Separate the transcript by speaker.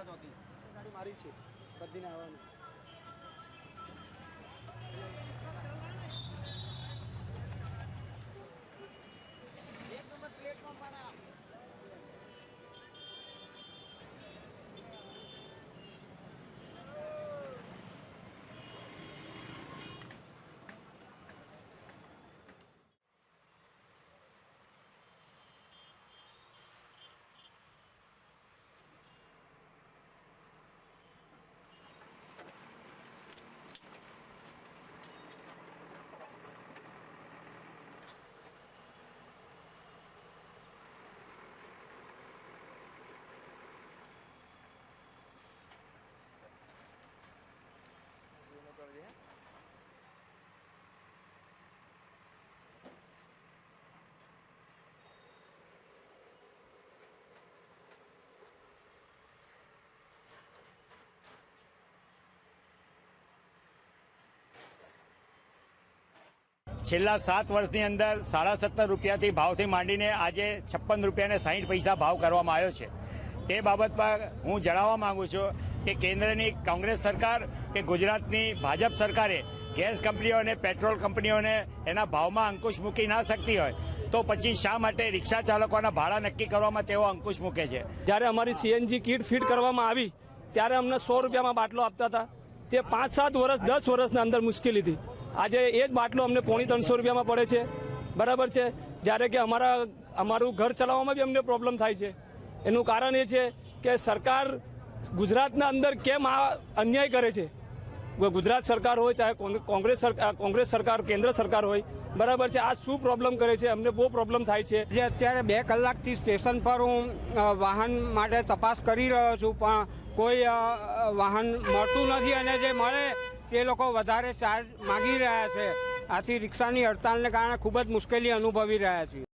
Speaker 1: શરત હતી ગાડી મારી છે. બધીને આવવાની.
Speaker 2: છેલ્લા સાત વર્ષની અંદર સાડા સત્તર રૂપિયાથી ભાવથી માંડીને આજે છપ્પન રૂપિયાને સાહીઠ પૈસા ભાવ કરવામાં આવ્યો છે. તે બાબતમાં હું જણાવવા માગું છું કે કેન્દ્રની કોંગ્રેસ સરકાર કે ગુજરાતની ભાજપ સરકારે ગેસ કંપનીઓને, પેટ્રોલ કંપનીઓને એના ભાવમાં અંકુશ મૂકી ના શકતી હોય, તો પછી શા માટે રિક્ષા ચાલકોના ભાડા નક્કી કરવામાં તેઓ અંકુશ મૂકે છે?
Speaker 3: જ્યારે અમારી સીએનજી કીટ ફીટ કરવામાં આવી, ત્યારે અમને સો રૂપિયામાં બાટલો આપતા હતા. તે પાંચ સાત વર્ષ, દસ વર્ષના અંદર મુશ્કેલી હતી. આજે એ જ બાટલો અમને પોણી ત્રણસો રૂપિયામાં પડે છે. બરાબર છે? જ્યારે કે અમારા, અમારું ઘર ચલાવવામાં બી અમને પ્રોબ્લેમ થાય છે. એનું કારણ એ છે કે સરકાર ગુજરાતના અંદર કેમ આ અન્યાય કરે છે? ગુજરાત સરકાર હોય, ચાહે કોંગ્રેસ સરકાર કોંગ્રેસ સરકાર, કેન્દ્ર સરકાર હોય, બરાબર છે? આ શું પ્રોબ્લેમ કરે છે? અમને બહુ પ્રોબ્લેમ થાય છે.
Speaker 4: જે અત્યારે બે કલાકથી સ્ટેશન પર હું વાહન માટે તપાસ કરી રહ્યો છું, પણ કોઈ વાહન મળતું નથી અને જે મળે તે લોકો વધારે ચાર્જ માગી રહ્યા છે. આથી રિક્ષાની હડતાલને કારણે ખૂબ જ મુશ્કેલી અનુભવી રહ્યા છીએ.